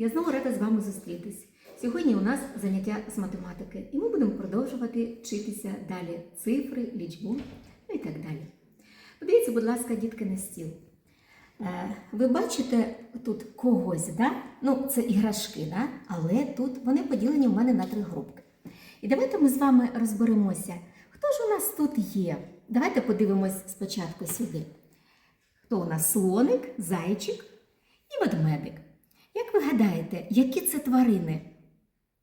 Я знову рада з вами зустрітись. Сьогодні у нас заняття з математики, і ми будемо продовжувати вчитися далі цифри, лічбу ну і так далі. Подивіться, будь ласка, дітки на стіл. Е, Ви бачите тут когось, да? ну це іграшки, да? але тут вони поділені в мене на три групки. І давайте ми з вами розберемося, хто ж у нас тут є. Давайте подивимось спочатку сюди. Хто у нас слоник, зайчик і ведмедик. Як ви гадаєте, які це тварини?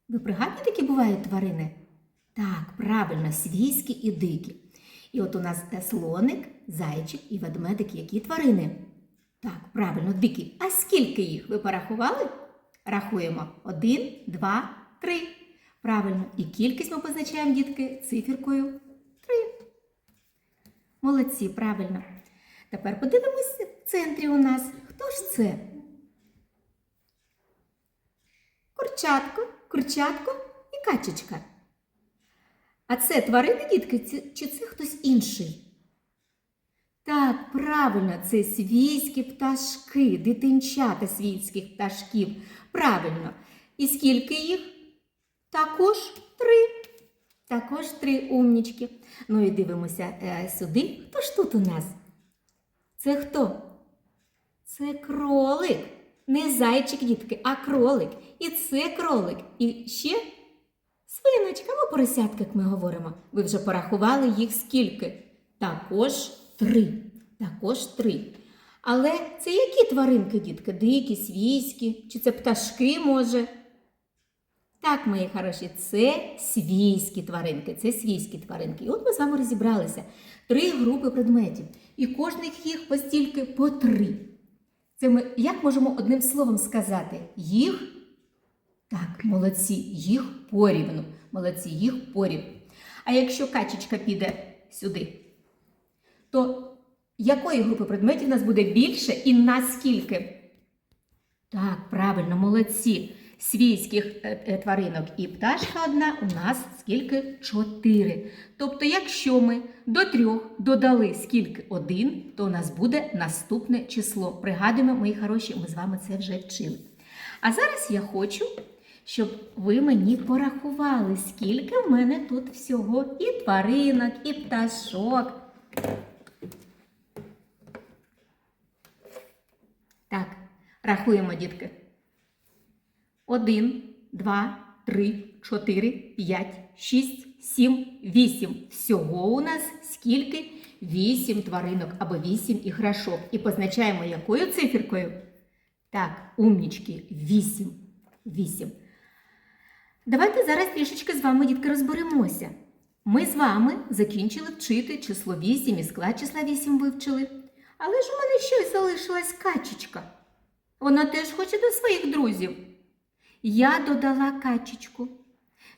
Ви пригадуєте, які бувають тварини? Так, правильно, свійські і дикі. І от у нас слоник, зайчик і ведмедик, які тварини? Так, правильно, дикі. А скільки їх? Ви порахували? Рахуємо. Один, два, три. Правильно. І кількість ми позначаємо, дітки, циферкою три. Молодці, правильно. Тепер подивимось в центрі у нас. Хто ж це? Курчатко, курчатко і качечка. А це тварини, дітки, чи це хтось інший? Так, правильно, це свійські пташки, дитинчата свійських пташків. Правильно. І скільки їх? Також три. Також три умнічки. Ну і дивимося е, сюди. Хто ж тут у нас? Це хто? Це кролик. Не зайчик, дітки, а кролик. І це кролик. І ще свиночка, або поросятка, як ми говоримо. Ви вже порахували їх скільки? Також три. Також три. Але це які тваринки, дітки? Дикі, свійські? Чи це пташки, може? Так, мої хороші, це свійські тваринки, це свійські тваринки. І от ми з вами розібралися. Три групи предметів. І кожних їх постільки по три. Це ми як можемо одним словом сказати? Їх так, молодці, їх порівну. Молодці, їх порів. А якщо качечка піде сюди, то якої групи предметів у нас буде більше і наскільки? Так, правильно, молодці. Свійських е, е, тваринок і пташка одна у нас скільки? Чотири. Тобто, якщо ми до трьох додали скільки один, то у нас буде наступне число. Пригадуємо, мої хороші, ми з вами це вже вчили. А зараз я хочу, щоб ви мені порахували, скільки в мене тут всього і тваринок, і пташок. Так, рахуємо, дітки. Один, два, три, чотири, п'ять, шість, сім, вісім. Всього у нас скільки? Вісім тваринок або вісім іграшок. І позначаємо якою циферкою? Так, умнічки, вісім. Вісім. Давайте зараз трішечки з вами, дітки, розберемося. Ми з вами закінчили вчити число 8 і склад числа 8 вивчили. Але ж у мене щось залишилась качечка. Вона теж хоче до своїх друзів. Я додала качечку.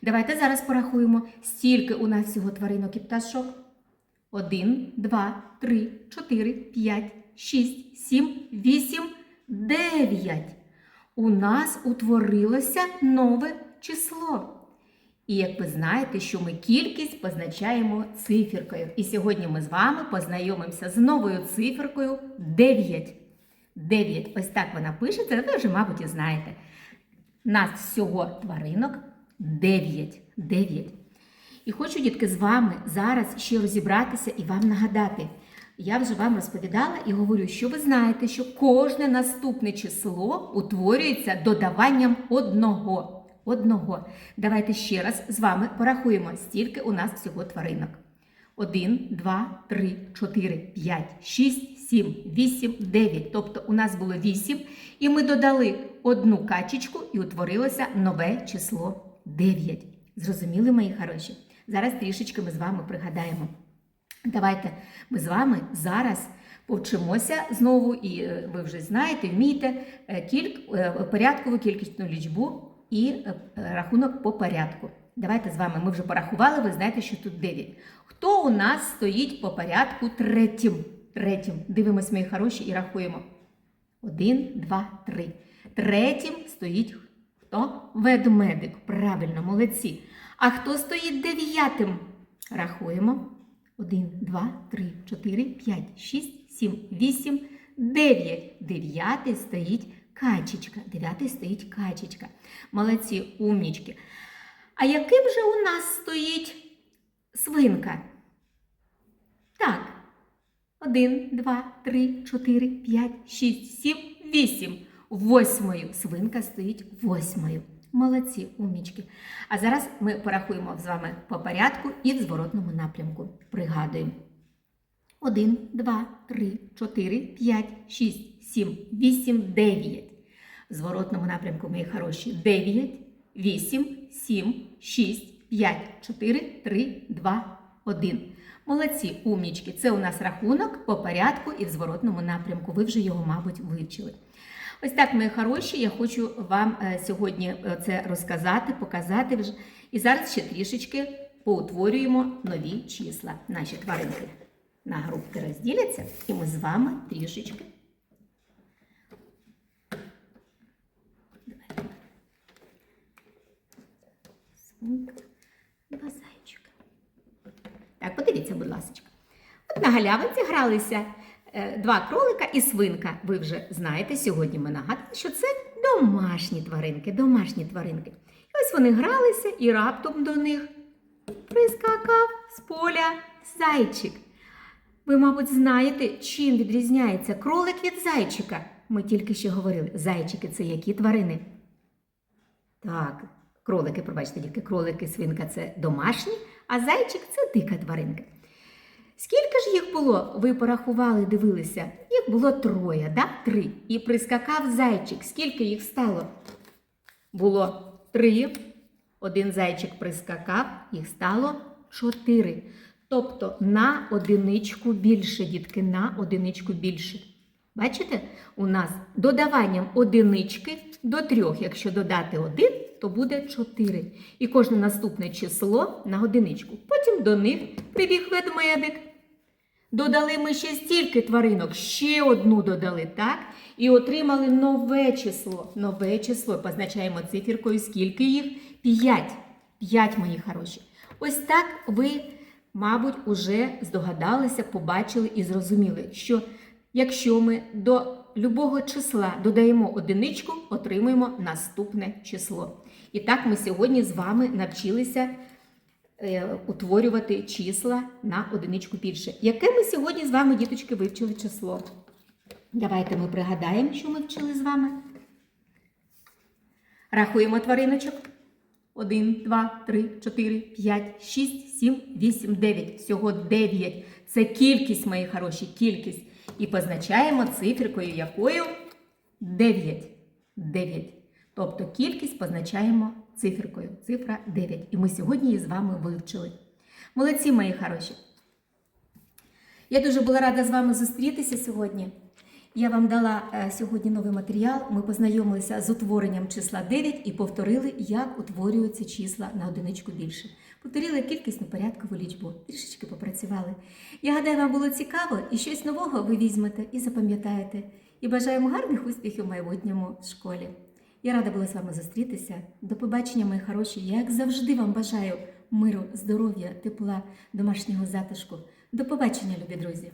Давайте зараз порахуємо, стільки у нас всього тваринок і пташок. Один, два, три, чотири, п'ять, шість, сім, вісім, дев'ять. У нас утворилося нове число. І як ви знаєте, що ми кількість позначаємо циферкою. І сьогодні ми з вами познайомимося з новою циферкою 9. 9. Ось так вона пишеться, ви вже, мабуть, і знаєте. Нас всього тваринок 9. 9. І хочу, дітки, з вами зараз ще розібратися і вам нагадати. Я вже вам розповідала і говорю, що ви знаєте, що кожне наступне число утворюється додаванням одного. Одного. Давайте ще раз з вами порахуємо, стільки у нас всього тваринок. 1, 2, 3, 4, 5, 6, 7, 8, 9. Тобто у нас було 8, і ми додали одну качечку і утворилося нове число 9. Зрозуміли, мої хороші? Зараз трішечки ми з вами пригадаємо. Давайте ми з вами зараз повчимося знову, і е, ви вже знаєте, вмієте е, кільк, е, порядкову кількісну лічбу і рахунок по порядку. Давайте з вами ми вже порахували, ви знаєте, що тут 9. Хто у нас стоїть по порядку третім? Третім. Дивимось, мої хороші, і рахуємо. Один, два, три. Третім стоїть хто? Ведмедик. Правильно, молодці. А хто стоїть дев'ятим? Рахуємо. Один, два, три, чотири, п'ять, шість, сім, вісім, дев'ять. Дев'ятий стоїть качечка. Дев'ятий стоїть качечка. Молодці, умнічки. А яким же у нас стоїть свинка? Так. Один, два, три, чотири, п'ять, шість, сім, вісім. Восьмою. Свинка стоїть восьмою. Молодці, умнічки. А зараз ми порахуємо з вами по порядку і в зворотному напрямку. Пригадуємо. 1, 2, 3, 4, 5, 6, 7, 8, 9. В зворотному напрямку, мої хороші, 9, 8, 7, 6, 5, 4, 3, 2, 1. Молодці, умнічки. Це у нас рахунок по порядку і в зворотному напрямку. Ви вже його, мабуть, вивчили. Ось так, мої хороші, я хочу вам е, сьогодні е, це розказати, показати вже. І зараз ще трішечки поутворюємо нові числа. Наші тваринки на групки розділяться, і ми з вами трішечки. Так, подивіться, будь ласка. От на галявинці гралися е, два кролика і свинка. Ви вже знаєте, сьогодні ми нагадали, що це домашні тваринки, домашні тваринки. І ось вони гралися, і раптом до них прискакав з поля зайчик. Ви, мабуть, знаєте, чим відрізняється кролик від зайчика. Ми тільки що говорили, зайчики це які тварини? Так, кролики, пробачте, тільки кролики, свинка це домашні, а зайчик це дика тваринка. Скільки ж їх було? Ви порахували, дивилися? Їх було троє, да? Три. І прискакав зайчик. Скільки їх стало? Було три. Один зайчик прискакав, їх стало чотири. Тобто на одиничку більше, дітки, на одиничку більше. Бачите, у нас додаванням одинички до трьох. Якщо додати один, то буде чотири. І кожне наступне число на одиничку. Потім до них прибіг ведмедик. Додали ми ще стільки тваринок, ще одну додали, так? І отримали нове число. Нове число. Позначаємо циферкою, скільки їх? П'ять. П'ять, мої хороші. Ось так ви, мабуть, уже здогадалися, побачили і зрозуміли, що якщо ми до любого числа додаємо одиничку, отримуємо наступне число. І так ми сьогодні з вами навчилися е, утворювати числа на одиничку більше. Яке ми сьогодні з вами, діточки, вивчили число? Давайте ми пригадаємо, що ми вчили з вами. Рахуємо твариночок. 1, 2, 3, 4, 5, 6, 7, 8, 9. Всього 9. Це кількість, мої хороші, кількість. І позначаємо циферкою якою 9. 9. Тобто кількість позначаємо циферкою. Цифра 9. І ми сьогодні її з вами вивчили. Молодці, мої хороші. Я дуже була рада з вами зустрітися сьогодні. Я вам дала е, сьогодні новий матеріал. Ми познайомилися з утворенням числа 9 і повторили, як утворюються числа на одиничку більше. Повторили кількісну порядкову лічбу. Трішечки попрацювали. Я гадаю, вам було цікаво і щось нового ви візьмете і запам'ятаєте. І бажаємо гарних успіхів в майбутньому школі. Я рада була з вами зустрітися. До побачення, мої хороші. Я, як завжди, вам бажаю миру, здоров'я, тепла, домашнього затишку. До побачення, любі друзі!